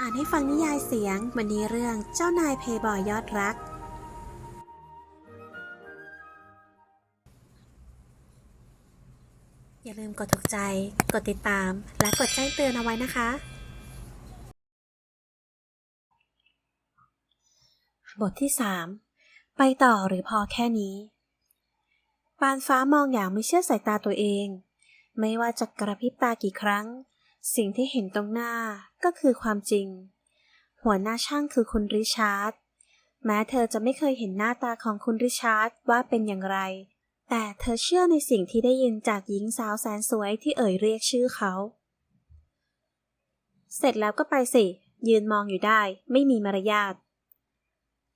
อ่านให้ฟังนิยายเสียงวันนี้เรื่องเจ้านายเพย์บอยยอดรัก อย่าลืมกดถูกใจ กดติดตาม และกดแจ้งเตือนเอาไว้นะคะ บทที่ 3 ไปต่อหรือพอแค่นี้ ปานฟ้ามองอย่างไม่เชื่อสายตาตัวเอง ไม่ว่าจะกระพริบตากี่ครั้ง สิ่งที่เห็นตรงหน้าก็คือความจริง หัวหน้าช่างคือคุณริชาร์ด แม้เธอจะไม่เคยเห็นหน้าตาของคุณริชาร์ดว่าเป็นอย่างไร แต่เธอเชื่อในสิ่งที่ได้ยินจากหญิงสาวแสนสวยที่เอ่ยเรียกชื่อเขา เสร็จแล้วก็ไปสิ ยืนมองอยู่ได้ ไม่มีมารยาท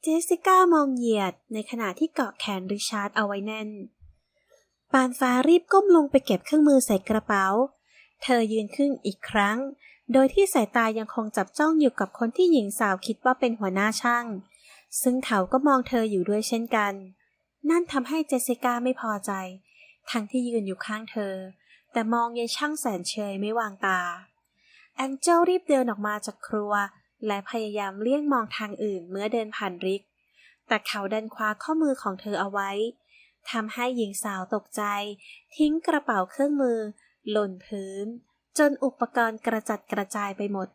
เจสสิก้ามองเหยียดในขณะที่เกาะแขนริชาร์ดเอาไว้แน่น ปานฟ้ารีบก้มลงไปเก็บเครื่องมือใส่กระเป๋า เธอยืนขึ้นอีกครั้ง โดยที่สายตายังคงจับจ้องอยู่กับคนที่หญิงสาวคิดว่าเป็นหัวหน้าช่าง ซึ่งเขาก็มองเธออยู่ด้วยเช่นกัน นั่นทำให้เจสสิก้าไม่พอใจ ทั้งที่ยืนอยู่ข้างเธอ แต่มองยายช่างแสนเชยไม่วางตา แองเจลรีบเดินออกมาจากครัว และพยายามเลี่ยงมองทางอื่นเมื่อเดินผ่านริก แต่เขาดันคว้าข้อมือของเธอเอาไว้ทำให้หญิงสาวตกใจ ทิ้งกระเป๋าเครื่องมือ หล่นพื้น จนอุปกรณ์กระจัดกระจายไปหมด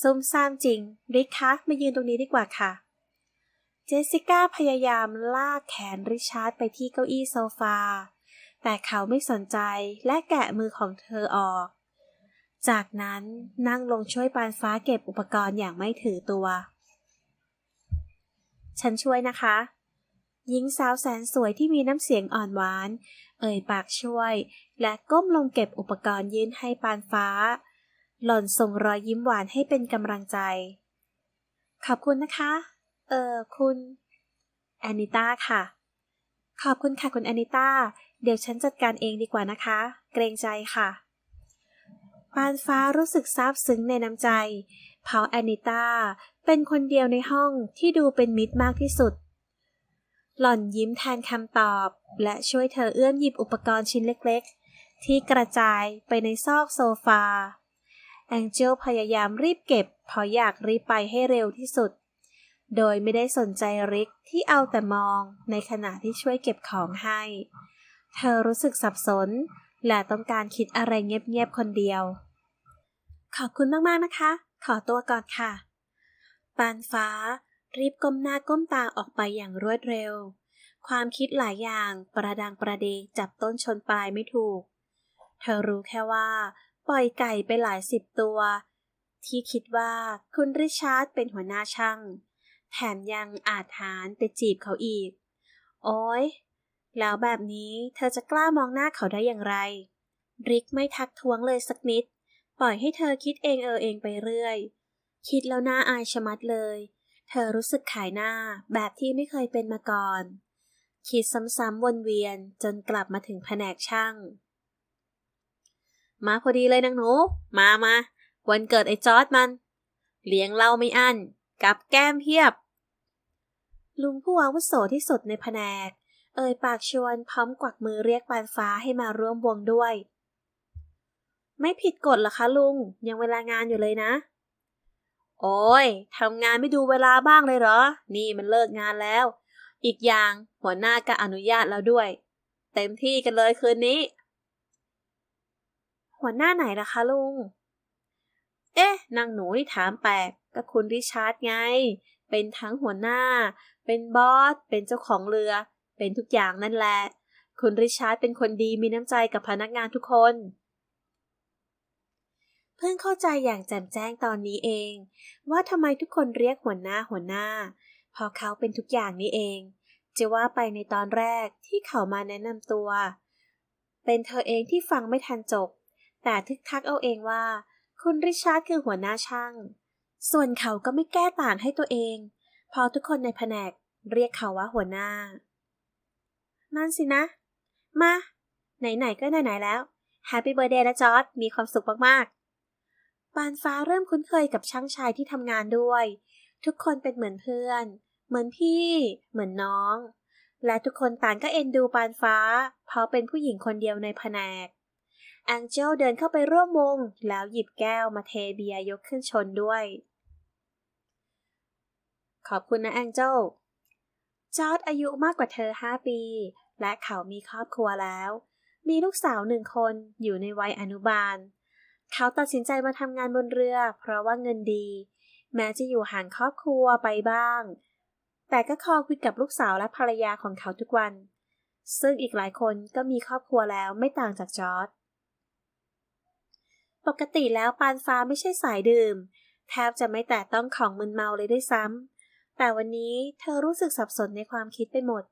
ซุ่มซ่ามจริงริคะมายืนตรงนี้ดีกว่าค่ะ เจสสิก้าพยายามลากแขนริชาร์ดไปที่เก้าอี้โซฟา แต่เขาไม่สนใจและแกะมือของเธอออก จากนั้นนั่งลงช่วยปานฟ้าเก็บอุปกรณ์อย่างไม่ถือตัว ฉันช่วยนะคะ หญิงสาวแสนสวยที่มีน้ำเสียงอ่อนหวาน เอ่ยปากช่วย และก้มลงเก็บอุปกรณ์ยื่นให้ปานฟ้า หล่อนส่งรอยยิ้มหวานให้เป็นกำลังใจ ขอบคุณนะคะ เออคุณแอนิต้าค่ะ ขอบคุณค่ะคุณแอนิต้า เดี๋ยวฉันจัดการเองดีกว่านะคะ เกรงใจค่ะ ปานฟ้ารู้สึกซาบซึ้งในน้ำใจเพาแอนิต้าเป็นคนเดียวในห้องที่ดูเป็นมิตรมากที่สุด หล่อนยิ้มแทนคำตอบ และช่วยเธอเอื้อมหยิบอุปกรณ์ชิ้นเล็กๆ ที่กระจายไปในซอกโซฟา แองเจลพยายามรีบเก็บเพราะอยากรีบไปให้เร็วที่สุด โดยไม่ได้สนใจริกที่เอาแต่มองในขณะที่ช่วยเก็บของให้ เธอรู้สึกสับสน และต้องการคิดอะไรเงียบๆคนเดียว ขอบคุณมากๆนะคะ ขอตัวก่อนค่ะ ปานฟ้า รีบก้มหน้าก้มตาออกไปอย่างรวดเร็ว ความคิดหลายอย่างประดังประเดจับต้นชนปลายไม่ถูก เธอรู้แค่ว่า ปล่อยไก่ไปหลายสิบตัว ที่คิดว่าคุณริชาร์ดเป็นหัวหน้าช่าง แถมยังอาจหารไปจีบเขาอีก โอ้ยแล้วแบบนี้เธอจะกล้ามองหน้าเขาได้อย่างไร ริกไม่ทักท้วงเลยสักนิด ปล่อยให้เธอคิดเองเออเองไปเรื่อย คิดแล้วน่าอายชะมัดเลย เธอรู้สึกขายหน้าแบบที่ไม่เคยเป็นมาก่อน คิดซ้ำๆวนเวียนจนกลับมาถึงแผนกช่าง มาพอดีเลยนางหนู มามาวันเกิดไอ้จอร์ดมัน เลี้ยงเหล้าไม่อั้น กับแก้มเพียบ ลุงผู้อาวุโสที่สุดในแผนก เอ่ยปากชวนพร้อมกวักมือเรียกปานฟ้าให้มาร่วมวงด้วย ไม่ผิดกฎหรอคะลุง ยังเวลางานอยู่เลยนะ โอ้ยทำงานไม่ดูเวลาบ้างเลยเหรอ นี่มันเลิกงานแล้ว อีกอย่างหัวหน้าก็อนุญาตแล้วด้วย เต็มที่กันเลยคืนนี้ หัวหน้าไหนล่ะคะลุง เอ๊ะนางหนูที่ถามแปลกก็คุณริชาร์ดไง เป็นทั้งหัวหน้า เป็นบอส เป็นเจ้าของเรือ เป็นทุกอย่างนั่นแหละ คุณริชาร์ดเป็นคนดีมีน้ำใจกับพนักงานทุกคน พิ่งเข้าใจอย่างแจ่มแจ้งตอนนี้เอง ว่าทำไมทุกคนเรียกหัวหน้าหัวหน้า พอเขาเป็นทุกอย่างนี้เอง จะว่าไปในตอนแรกที่เขามาแนะนำตัว เป็นเธอเองที่ฟังไม่ทันจบ แต่ทึกทักเอาเองว่า คุณริชาร์ดคือหัวหน้าช่าง ส่วนเขาก็ไม่แก้ต่างให้ตัวเอง พอทุกคนในแผนกเรียกเขาว่าหัวหน้า นั่นสินะ มา ไหนๆก็ไหนๆแล้วแฮปปี้เบ t ร์เดย์นะจอร์ดมีความสุขมากๆ ปานฟ้าเริ่มคุ้นเคยกับช่างชายที่ทำงานด้วย ทุกคนเป็นเหมือนเพื่อน เหมือนพี่ เหมือนน้อง และทุกคนต่างก็เอ็นดูปานฟ้า เพราะเป็นผู้หญิงคนเดียวในแผนกแองเจลเดินเข้าไปร่วมวง แล้วหยิบแก้วมาเทเบียยกขึ้นชนด้วย ขอบคุณนะแองเจลจอร์ดอายุมากกว่าเธอห้าปี และเขามีครอบครัวแล้ว มีลูกสาวหนึ่งคนอยู่ในวัยอนุบาล เขาตัดสินใจมาทำงานบนเรือ เพราะว่าเงินดี แม้จะอยู่ห่างครอบครัวไปบ้าง แต่ก็คอคุยกับลูกสาวและภรรยาของเขาทุกวัน ซึ่งอีกหลายคนก็มีครอบครัวแล้วไม่ต่างจากจอร์ดปกติแล้วปานฟ้าไม่ใช่สายดื่ม แทบจะไม่แตะต้องของมึนเมาเลยด้วยซ้ำแต่วันนี้เธอรู้สึกสับสนในความคิดไปหมด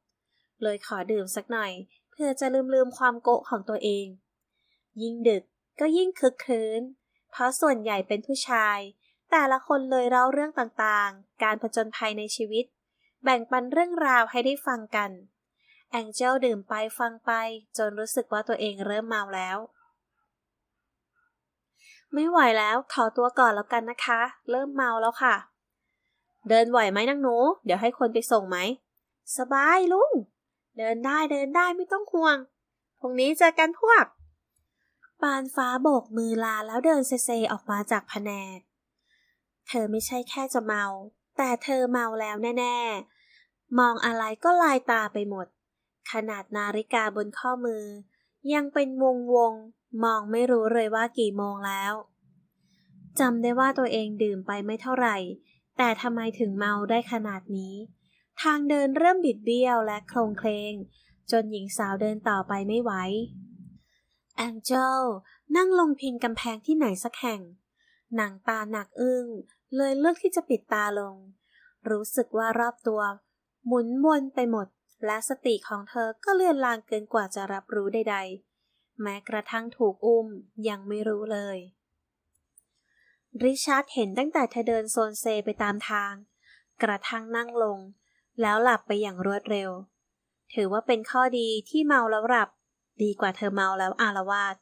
เลยขอดื่มสักหน่อย เพื่อจะลืมลืมความโกะของตัวเอง ยิ่งดึก ก็ยิ่งคึกคืนเพราะส่วนใหญ่เป็นผู้ชาย แต่ละคนเลยเล่าเรื่องต่างๆ การผจญภัยในชีวิต แบ่งปันเรื่องราวให้ได้ฟังกัน แองเจลดื่มไปฟังไปจนรู้สึกว่าตัวเองเริ่มเมาแล้ว ไม่ไหวแล้วขอตัวก่อนแล้วกันนะคะ เริ่มเมาแล้วค่ะ เดินไหวไหมนังหนู เดี๋ยวให้คนไปส่งไหม สบายลุง เดินได้เดินได้ไม่ต้องห่วงพรุ่งนี้เจอกันพวก ปานฟ้าโบกมือลาแล้วเดินเซเซออกมาจากแผนก เธอไม่ใช่แค่จะเมา แต่เธอเมาแล้วแน่ ๆ มองอะไรก็ลายตาไปหมด ขนาดนาฬิกาบนข้อมือ ยังเป็นวงวง มองไม่รู้เลยว่ากี่โมงแล้วจำได้ว่าตัวเองดื่มไปไม่เท่าไหร่ แต่ทำไมถึงเมาได้ขนาดนี้ ทางเดินเริ่มบิดเบี้ยวและโครงเคลงจนหญิงสาวเดินต่อไปไม่ไหว แองเจลนั่งลงพิงกำแพงที่ไหนสักแห่ง หนังตาหนักอึ้ง เลยเลือกที่จะปิดตาลง รู้สึกว่ารอบตัว หมุนวนไปหมด และสติของเธอก็เลือนลางเกินกว่าจะรับรู้ใด ๆ แม้กระทั่งถูกอุ้มยังไม่รู้เลย ริชาร์ดเห็นตั้งแต่เธอเดินโซนเซไปตามทาง กระทั่งนั่งลง แล้วหลับไปอย่างรวดเร็ว ถือว่าเป็นข้อดีที่เมาแล้วหลับ ดีกว่าเธอเมาแล้วอารวาส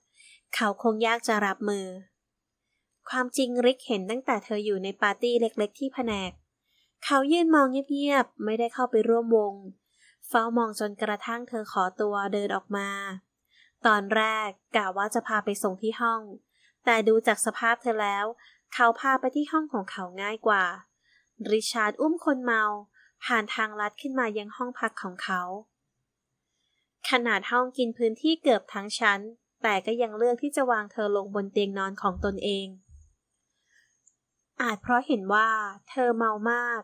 เขาคงยากจะรับมือ ความจริงริกเห็นตั้งแต่เธออยู่ในปาร์ตี้เล็กๆที่แผนก เขายืนมองเงียบๆ ไม่ได้เข้าไปร่วมวง เฝ้ามองจนกระทั่งเธอขอตัวเดินออกมา ตอนแรกกะว่าจะพาไปส่งที่ห้อง แต่ดูจากสภาพเธอแล้ว เขาพาไปที่ห้องของเขาง่ายกว่า ริชาร์ดอุ้มคนเมา ผ่านทางลัดขึ้นมายังห้องพักของเขา ขนาดห้องกินพื้นที่เกือบทั้งชั้น แต่ก็ยังเลือกที่จะวางเธอลงบนเตียงนอนของตนเอง อาจเพราะเห็นว่า เธอเมามาก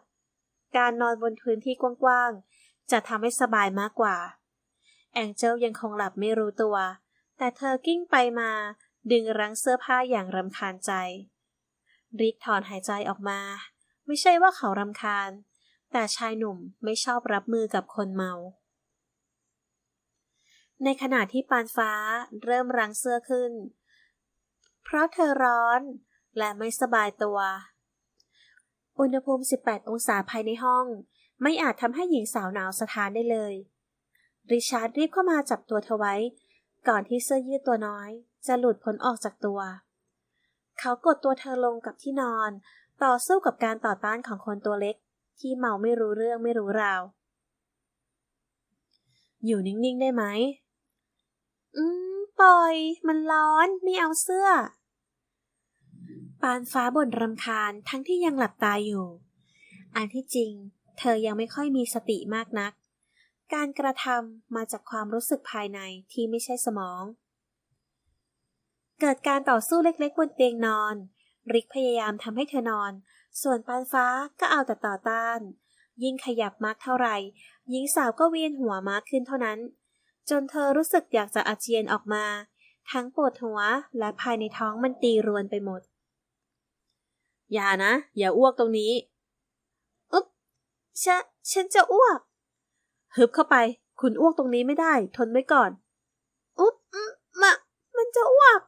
การนอนบนพื้นที่กว้างๆ จะทำให้สบายมากกว่า แองเจลยังคงหลับไม่รู้ตัว แต่เธอกิ้งไปมา ดึงรั้งเสื้อผ้าอย่างรำคาญใจ ริกถอนหายใจออกมา ไม่ใช่ว่าเขารำคาญ แต่ชายหนุ่มไม่ชอบรับมือกับคนเมา ในขณะที่ปานฟ้าเริ่มรังเสื้อขึ้น เพราะเธอร้อนและไม่สบายตัว อุณหภูมิ 18 องศาภายในห้อง ไม่อาจทำให้หญิงสาวหนาวสถานได้เลย ริชาร์ดรีบเข้ามาจับตัวเธอไว้ ก่อนที่เสื้อยืดตัวน้อย จะหลุดพ้นออกจากตัว เขากดตัวเธอลงกับที่นอน ต่อสู้กับการต่อต้านของคนตัวเล็ก ที่เมาไม่รู้เรื่องไม่รู้ราวอยู่นิ่ง ๆ ได้ไหม อืมปล่อย มันร้อนไม่เอาเสื้อ ปานฟ้าบ่นรำคาญทั้งที่ยังหลับตาอยู่ อันที่จริง เธอยังไม่ค่อยมีสติมากนัก การกระทำมาจากความรู้สึกภายในที่ไม่ใช่สมอง เกิดการต่อสู้เล็กๆบนเตียงนอน ริกพยายามทำให้เธอนอน ส่วนปานฟ้าก็เอาแต่ต่อต้าน ยิ่งขยับมากเท่าไหร่หญิงสาวก็เวียนหัวมากขึ้นเท่านั้น จนเธอรู้สึกอยากจะอาเจียนออกมา ทั้งปวดหัวและภายในท้องมันตีรวนไปหมด อย่านะ อย่าอ้วกตรงนี้ อุ๊บฉันฉันจะอ้วก ฮึบเข้าไป คุณอ้วกตรงนี้ไม่ได้ ทนไว้ก่อน อุ๊บมะ มันจะอ้วก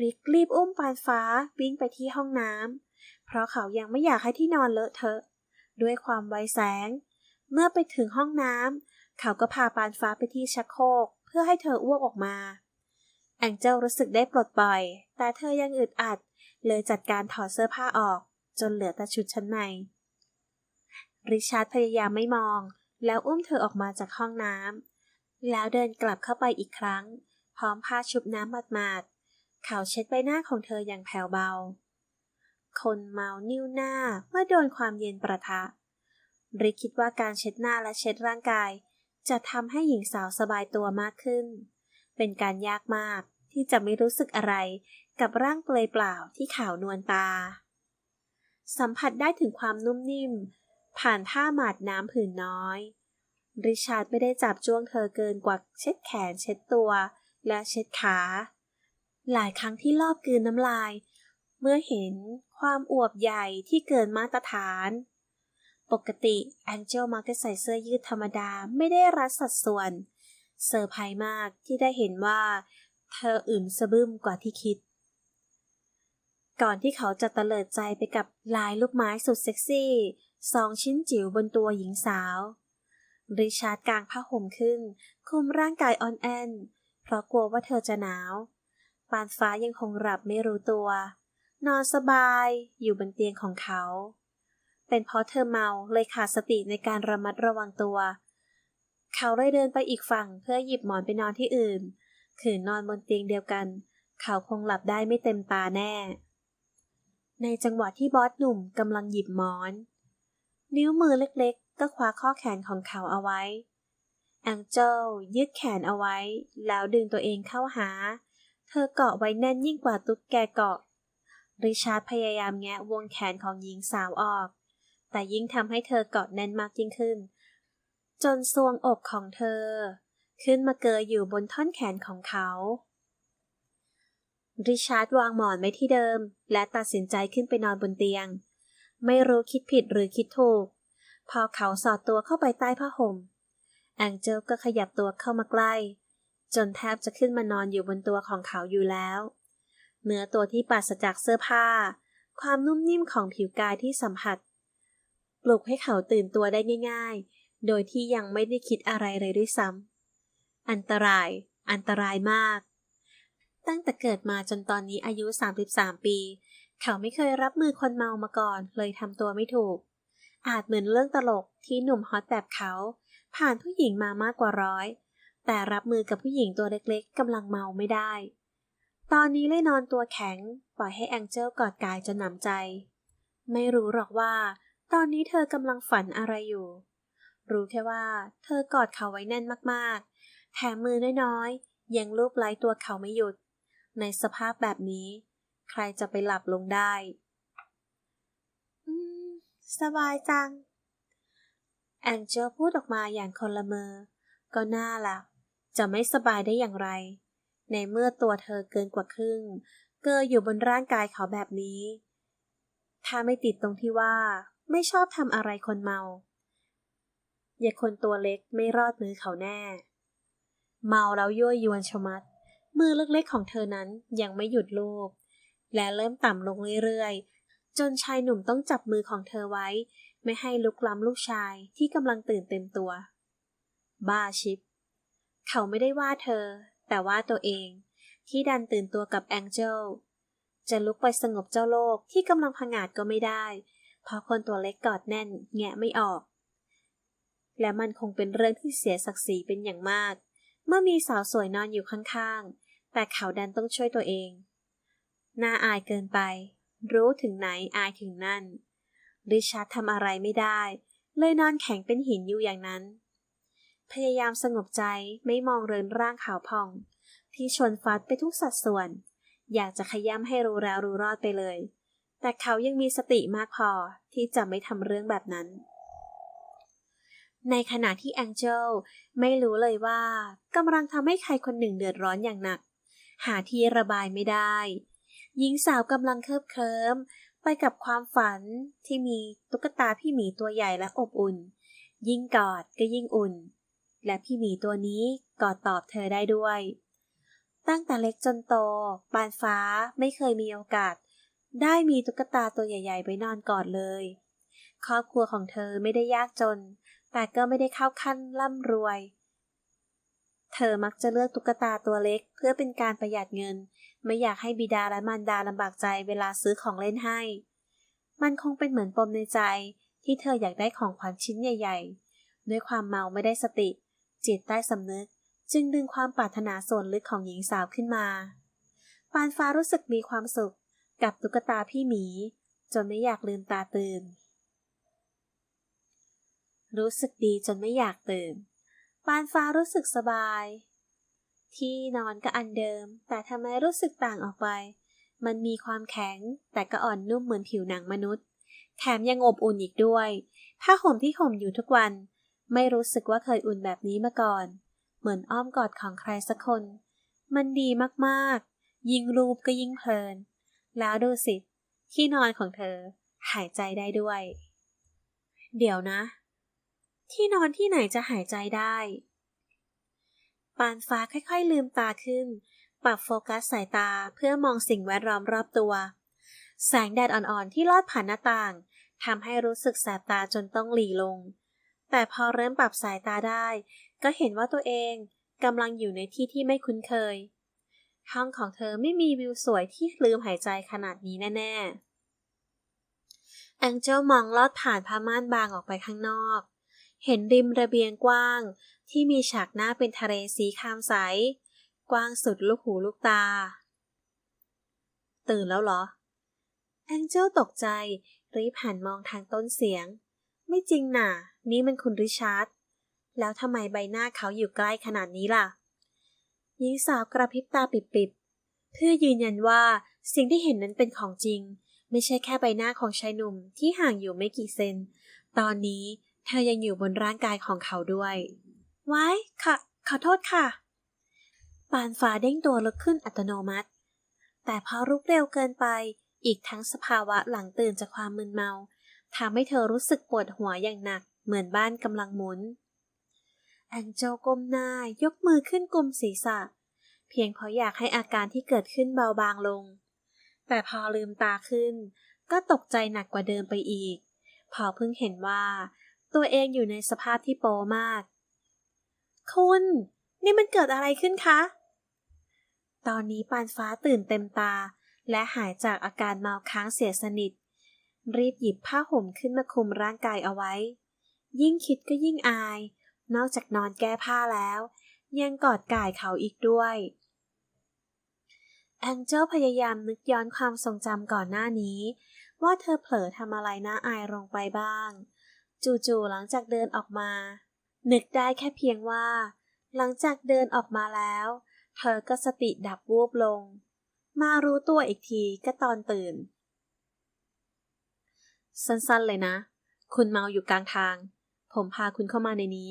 ริกรีบอุ้มปานฟ้าวิ่งไปที่ห้องน้ำเพราะเขายังไม่อยากให้ที่นอนเลอะเทอะ ด้วยความไวแสง เมื่อไปถึงห้องน้ำ เขาก็พาปานฟ้าไปที่ชักโครกเพื่อให้เธออ้วกออกมา แองเจลรู้สึกได้ปลดปล่อย แต่เธอยังอึดอัด เลยจัดการถอดเสื้อผ้าออก จนเหลือแต่ชุดชั้นใน ริชาร์ดพยายามไม่มอง แล้วอุ้มเธอออกมาจากห้องน้ำแล้วเดินกลับเข้าไปอีกครั้ง พร้อมผ้าชุบน้ำหมาดๆเขาเช็ดใบหน้าของเธออย่างแผ่วเบา คนเมานิ้วหน้าเมื่อโดนความเย็นประทะริคิดว่าการเช็ดหน้าและเช็ดร่างกาย จะทำให้หญิงสาวสบายตัวมากขึ้น เป็นการยากมากที่จะไม่รู้สึกอะไรกับร่างเปลยเปล่าที่ขาวนวลตา สัมผัสได้ถึงความนุ่มนิ่ม ผ่านท่าหมาดน้ำผืนน้อย ริชาร์ดไม่ได้จับจ้วงเธอเกินกว่าเช็ดแขนเช็ดตัว และเช็ดขา หลายครั้งที่รอบกลืนน้ำลาย เมื่อเห็นความอวบใหญ่ที่เกินมาตรฐาน ปกติแองเจลมักจะใส่เสื้อยืดธรรมดาไม่ได้รัดสัดส่วน เซอร์ไพรส์มากที่ได้เห็นว่า เธออึมสะบึมกว่าที่คิด ก่อนที่เขาจะตะเลิดใจไปกับลายลูกไม้สุดเซ็กซี่สองชิ้นจิ๋วบนตัวหญิงสาวริชาร์ดกางผ้าห่มขึ้น คุมร่างกายออนแอนเพราะกลัวว่าเธอจะหนาว ปานฟ้ายังคงหลับไม่รู้ตัว นอนสบายอยู่บนเตียงของเขา เป็นเพราะเธอเมาเลยขาดสติในการระมัดระวังตัว เขาเลยเดินไปอีกฝั่งเพื่อหยิบหมอนไปนอนที่อื่น ขืนนอนบนเตียงเดียวกัน เขาคงหลับได้ไม่เต็มตาแน่ ในจังหวะที่บอสหนุ่มกำลังหยิบหมอน นิ้วมือเล็กๆ ก็คว้าข้อแขนของเขาเอาไว้แองเจลยืดแขนเอาไว้ แล้วดึงตัวเองเข้าหา เธอเกาะไว้แน่นยิ่งกว่าตุ๊กแกเกาะริชาร์ดพยายามแงะวงแขนของหญิงสาวออก แต่ยิ่งทำให้เธอเกาะแน่นมากยิ่งขึ้น จนซวงอกของเธอ ขึ้นมาเกยอยู่บนท่อนแขนของเขาริชาร์ดวางหมอนไว้ที่เดิม และตัดสินใจขึ้นไปนอนบนเตียง ไม่รู้คิดผิดหรือคิดถูก พอเขาสอดตัวเข้าไปใต้ผ้าห่มแองเจลก็ขยับตัวเข้ามาใกล้ จนแทบจะขึ้นมานอนอยู่บนตัวของเขาอยู่แล้วเนื้อตัวที่ปราศจากเสื้อผ้า ความนุ่มนิ่มของผิวกายที่สัมผัส ลุกให้เขาตื่นตัวได้ง่าย ๆ โดยที่ยังไม่ได้คิดอะไรเลยด้วยซ้ำ อันตราย อันตรายมาก ตั้งแต่เกิดมาจนตอนนี้อายุ 33 ปี เขาไม่เคยรับมือคนเมามาก่อน เลยทำตัวไม่ถูก อาจเหมือนเรื่องตลกที่หนุ่มฮอตแบบเขา ผ่านผู้หญิงมามากกว่าร้อย แต่รับมือกับผู้หญิงตัวเล็กๆกำลังเมาไม่ได้ ตอนนี้เลยนอนตัวแข็ง ปล่อยให้แองเจิลกอดกายจนหนำใจ ไม่รู้หรอกว่า ตอนนี้เธอกำลังฝันอะไรอยู่ รู้แค่ว่า เธอกอดเขาไว้แน่นมากๆ แถมมือน้อยๆ ยังลูบไล้ตัวเขาไม่หยุด ในสภาพแบบนี้ ใครจะไปหลับลงได้ อืม สบายจัง แองเจลพูดออกมาอย่างคนละเมอ ก็น่าละจะไม่สบายได้อย่างไร ในเมื่อตัวเธอเกินกว่าครึ่ง เกยอยู่บนร่างกายเขาแบบนี้ ถ้าไม่ติดตรงที่ว่า ไม่ชอบทำอะไรคนเมา อย่าคนตัวเล็กไม่รอดมือเขาแน่ เมาแล้วยั่วยวนชมัด มือเล็กๆของเธอนั้นยังไม่หยุดลูบและเริ่มต่ำลงเรื่อยๆ จนชายหนุ่มต้องจับมือของเธอไว้ ไม่ให้ลุกล้ำลูกชายที่กำลังตื่นเต็มตัว บ้าชิป เขาไม่ได้ว่าเธอ แต่ว่าตัวเอง ที่ดันตื่นตัวกับแองเจลจะลุกไปสงบเจ้าโลกที่กำลังผงาดก็ไม่ได้ เพราะคนตัวเล็กกอดแน่น แงะไม่ออก และมันคงเป็นเรื่องที่เสียศักดิ์ศรีเป็นอย่างมาก เมื่อมีสาวสวยนอนอยู่ข้างๆ แต่เขาดันต้องช่วยตัวเอง น่าอายเกินไป รู้ถึงไหนอายถึงนั่น ริชาร์ดทำอะไรไม่ได้ เลยนอนแข็งเป็นหินอยู่อย่างนั้น พยายามสงบใจไม่มองเรินร่างขาวพอง ที่ชนฟัดไปทุกสัดส่วน อยากจะขย้ำให้รู้แล้วรู้รอดไปเลย แต่เขายังมีสติมากพอที่จะไม่ทำเรื่องแบบนั้น ในขณะที่แองเจลไม่รู้เลยว่ากำลังทำให้ใครคนหนึ่งเดือดร้อนอย่างหนัก หาที่ระบายไม่ได้ หญิงสาวกำลังเคลิบเคลิ้มไปกับความฝันที่มีตุ๊กตาพี่หมีตัวใหญ่และอบอุ่น ยิ่งกอดก็ยิ่งอุ่น และพี่หมีตัวนี้กอดตอบเธอได้ด้วย ตั้งแต่เล็กจนโตปานฟ้าไม่เคยมีโอกาส ได้มีตุ๊กตาตัวใหญ่ๆไว้นอนกอดเลย ครอบครัวของเธอไม่ได้ยากจน แต่ก็ไม่ได้เข้าขั้นร่ำรวย เธอมักจะเลือกตุ๊กตาตัวเล็ก เพื่อเป็นการประหยัดเงิน ไม่อยากให้บิดาและมารดาลำบากใจเวลาซื้อของเล่นให้ มันคงเป็นเหมือนปมในใจที่เธออยากได้ของขวัญชิ้นใหญ่ ๆ ด้วยความเมาไม่ได้สติ จิตใต้สำนึก จึงดึงความปรารถนาส่วนลึกของหญิงสาวขึ้นมา ปานฟ้ารู้สึกมีความสุข กับตุ๊กตาพี่หมี จนไม่อยากลืมตาตื่น รู้สึกดีจนไม่อยากตื่นปานฟ้ารู้สึกสบาย ที่นอนก็อันเดิม แต่ทำไมรู้สึกต่างออกไป มันมีความแข็งแต่ก็อ่อนนุ่มเหมือนผิวหนังมนุษย์ แถมยังอบอุ่นอีกด้วยผ้าห่มที่ห่มอยู่ทุกวัน ไม่รู้สึกว่าเคยอุ่นแบบนี้มาก่อน เหมือนอ้อมกอดของใครสักคน มันดีมากๆ ยิ่งรูปก็ยิ่งเพลิน แล้วดูสิ ที่นอนของเธอ หายใจได้ด้วย เดี๋ยวนะ ที่นอนที่ไหนจะหายใจได้ ปานฟ้าค่อยๆ ลืมตาขึ้น ปรับโฟกัสสายตาเพื่อมองสิ่งแวดล้อมรอบตัว แสงแดดอ่อนๆ ที่ลอดผ่านหน้าต่างทำให้รู้สึกแสบตาจนต้องหลีลง แต่พอเริ่มปรับสายตาได้ ก็เห็นว่าตัวเองกำลังอยู่ในที่ที่ไม่คุ้นเคย ห้องของเธอไม่มีวิวสวยที่ลืมหายใจขนาดนี้แน่ๆ แองเจลมองลอดผ่านผ้าม่านบางออกไปข้างนอก เห็นริมระเบียงกว้าง ที่มีฉากหน้าเป็นทะเลสีครามใส กว้างสุดลูกหูลูกตา ตื่นแล้วเหรอ แองเจลตกใจ รีบหันมองทางต้นเสียง ไม่จริงน่ะ นี่มันคุณริชาร์ด แล้วทำไมใบหน้าเขาอยู่ใกล้ขนาดนี้ล่ะ หญิงสาวกระพริบตาปิบๆ เพื่อยืนยันว่าสิ่งที่เห็นนั้นเป็นของจริง ไม่ใช่แค่ใบหน้าของชายหนุ่มที่ห่างอยู่ไม่กี่เซน ตอนนี้เธอยังอยู่บนร่างกายของเขาด้วยไว้ค่ะ ขอโทษค่ะ ปานฟ้าเด้งตัวลุกขึ้นอัตโนมัติ แต่พอรุกเร็วเกินไป อีกทั้งสภาวะหลังตื่นจากความมึนเมาทำให้เธอรู้สึกปวดหัวอย่างหนัก เหมือนบ้านกำลังหมุน แองเจลก้มหน้ายกมือขึ้นกุมศีรษะ เพียงเพราะอยากให้อาการที่เกิดขึ้นเบาบางลง แต่พอลืมตาขึ้น ก็ตกใจหนักกว่าเดิมไปอีก พอเพิ่งเห็นว่า ตัวเองอยู่ในสภาพที่โปมาก คุณ นี่มันเกิดอะไรขึ้นคะ ตอนนี้ปานฟ้าตื่นเต็มตา และหายจากอาการเมาค้างเสียสนิท รีบหยิบผ้าห่มขึ้นมาคลุมร่างกายเอาไว้ ยิ่งคิดก็ยิ่งอาย นอกจากนอนแก้ผ้าแล้ว ยังกอดก่ายเขาอีกด้วยแองเจลพยายามนึกย้อนความทรงจำก่อนหน้านี้ ว่าเธอเผลอทำอะไรน่าอายลงไปบ้าง จู่ๆหลังจากเดินออกมา นึกได้แค่เพียงว่า หลังจากเดินออกมาแล้ว เธอก็สติดับวูบลง มารู้ตัวอีกทีก็ตอนตื่น สั้นๆเลยนะ คุณเมาอยู่กลางทาง ผมพาคุณเข้ามาในนี้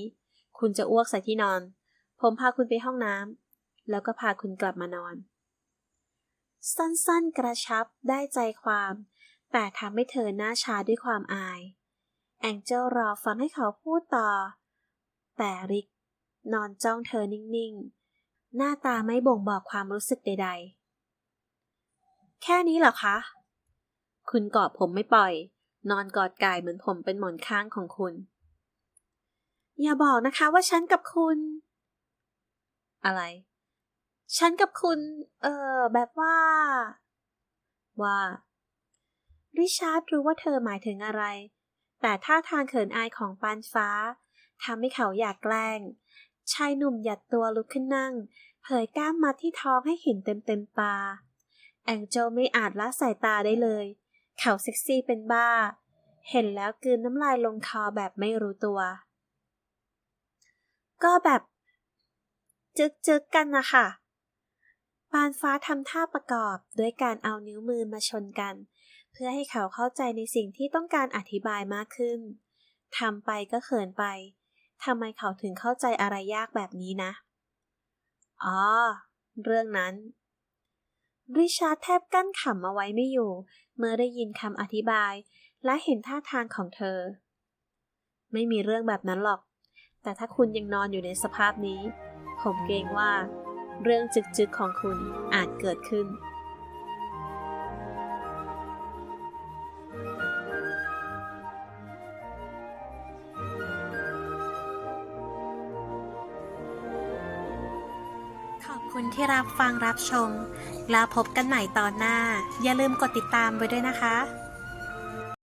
คุณจะอ้วกใส่ที่นอน ผมพาคุณไปห้องน้ำแล้วก็พาคุณกลับมานอน สั้นๆกระชับได้ใจความ แต่ทำให้เธอหน้าชาด้วยความอาย แองเจลรอฟังให้เขาพูดต่อ แต่ริก นอนจ้องเธอนิ่งๆ หน้าตาไม่บ่งบอกความรู้สึกใด ๆ แค่นี้เหรอคะ คุณกอดผมไม่ปล่อย นอนกอดกายเหมือนผมเป็นหมอนข้างของคุณ อย่าบอกนะคะว่าฉันกับคุณ อะไร ฉันกับคุณ เออแบบว่า ว่า ริชาร์ดรู้ว่าเธอหมายถึงอะไร แต่ท่าทางเขินอายของปานฟ้าทำให้เขาอยากแกล้ง ชายหนุ่มหยัดตัวลุกขึ้นนั่ง เผยกล้ามมาที่ท้องให้เห็นเต็มเต็มๆตา แองเจลไม่อาจละสายตาได้เลย เขาเซ็กซี่เป็นบ้า เห็นแล้วกลืนน้ำลายลงคอแบบไม่รู้ตัว ก็แบบจึกจึกๆกันนะคะปานฟ้าทำท่าประกอบด้วยการเอานิ้วมือมาชนกัน เพื่อให้เขาเข้าใจในสิ่งที่ต้องการอธิบายมากขึ้นทำไปก็เขินไปทำไมเขาถึงเข้าใจอะไรยากแบบนี้นะ อ๋อ เรื่องนั้น ริชาร์ดแทบกั้นขำเอาไว้ไม่อยู่ เมื่อได้ยินคำอธิบาย และเห็นท่าทางของเธอ ไม่มีเรื่องแบบนั้นหรอก แต่ถ้าคุณยังนอนอยู่ในสภาพนี้ ผมเกรงว่า เรื่องจึกๆของคุณอาจเกิดขึ้น ขอบคุณที่รับฟังรับชม แล้วพบกันใหม่ตอนหน้า อย่าลืมกดติดตามไว้ด้วยนะคะ